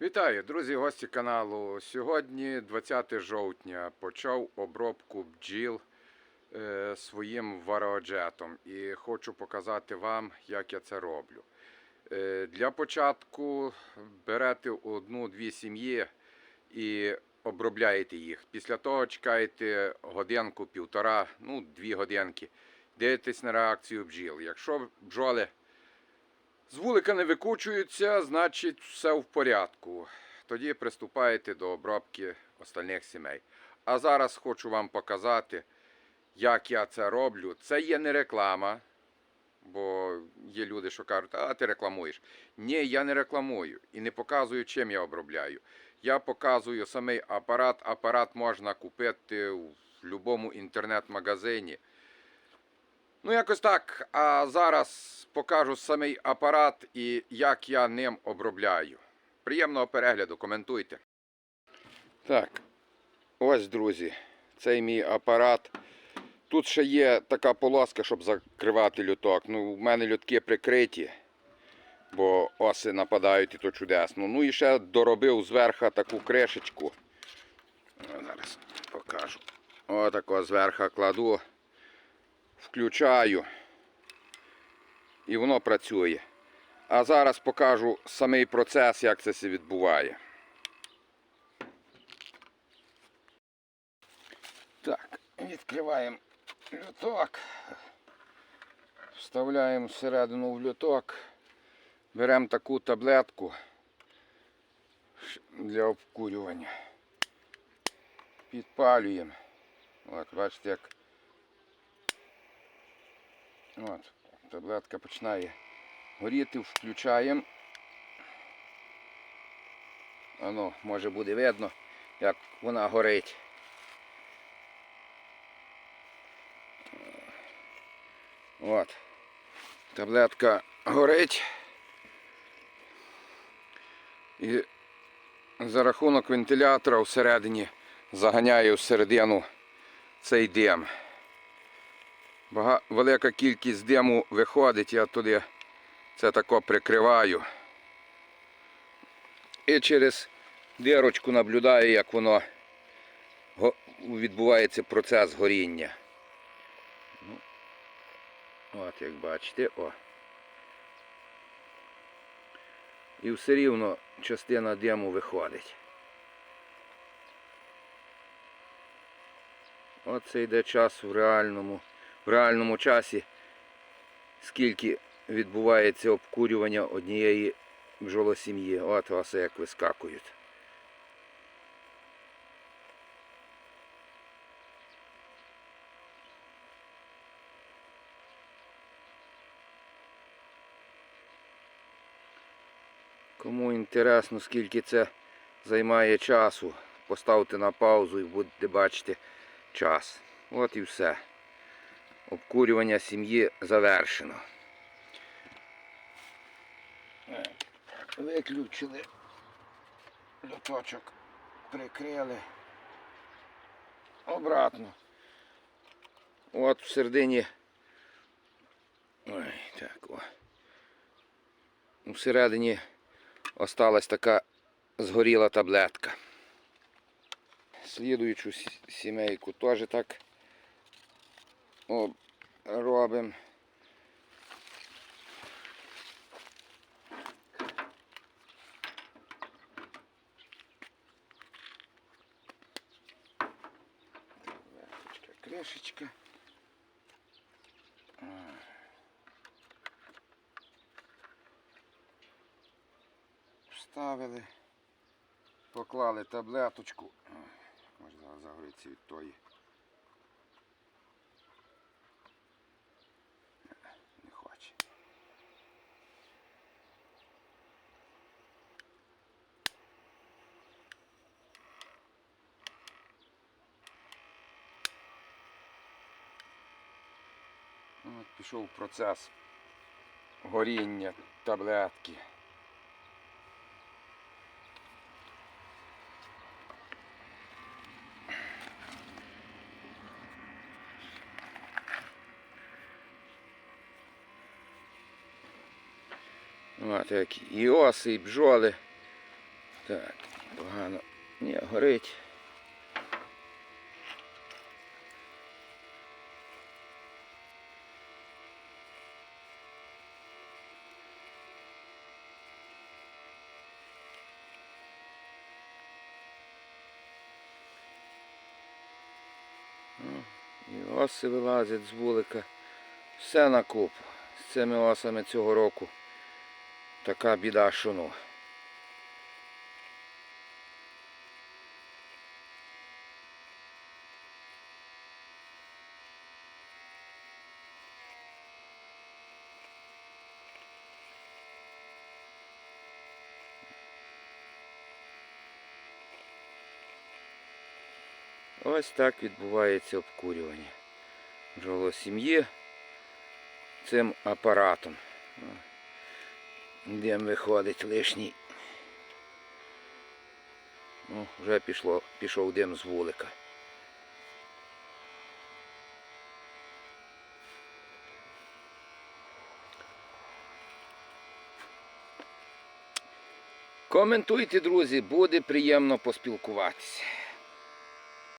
Вітаю, друзі, гості каналу. Сьогодні, 20 жовтня, почав обробку бджіл е, своїм вароджетом і хочу показати вам, як я це роблю. Е, для початку берете одну-дві сім'ї і обробляєте їх. Після того чекаєте годинку, півтора, ну, дві годинки. Дивитесь на реакцію бджіл. Якщо бджоли з вулика не викучуються, значить все в порядку. Тоді приступаєте до обробки остальних сімей. А зараз хочу вам показати, як я це роблю. Це є не реклама, бо є люди, що кажуть, а ти рекламуєш. Ні, я не рекламую і не показую, чим я обробляю. Я показую самий апарат. Апарат можна купити в будь-якому інтернет-магазині. Ну, якось так. А зараз покажу самий апарат і як я ним обробляю. Приємного перегляду, коментуйте. Так, ось, друзі, цей мій апарат. Тут ще є така полоска, щоб закривати люток. Ну, в мене лютки прикриті, бо оси нападають і то чудесно. Ну і ще доробив зверху таку кришечку. Зараз покажу. Отако зверху кладу включаю і воно працює. А зараз покажу самий процес, як це все відбуває. Так, відкриваємо люток. Вставляємо всередину в люток. Беремо таку таблетку для обкурювання. Підпалюємо. От, бачите, як От, таблетка починає горіти, включаємо. Воно може буде видно, як вона горить. От. Таблетка горить. І за рахунок вентилятора всередині заганяє всередину цей дим. Бага... Велика кількість диму виходить, я туди це тако прикриваю. І через дирочку наблюдаю, як воно відбувається процес горіння. Ну, От як бачите, о. І все рівно частина диму виходить. Оце йде час в реальному в реальному часі, скільки відбувається обкурювання однієї бджолосім'ї. От осе як вискакують. Кому інтересно, скільки це займає часу, поставте на паузу і будете бачити час. От і все обкурювання сім'ї завершено. Виключили люточок, прикрили обратно. От в середині. Ой, так о. Всередині осталась така згоріла таблетка. Слідуючу сімейку теж так робимо. Кришечка. Вставили, поклали таблеточку. Може зараз загориться від тої. Не хоче. От пішов процес горіння таблетки. От як і оси, і бджоли Так, погано. Ні, горить. І оси вилазять з вулика. Все на куп. З цими осами цього року така біда, що ну. Ось так відбувається обкурювання бджолосім'ї цим апаратом. Дим виходить лишній. Ну, вже пішло, пішов дим з вулика. Коментуйте, друзі, буде приємно поспілкуватися.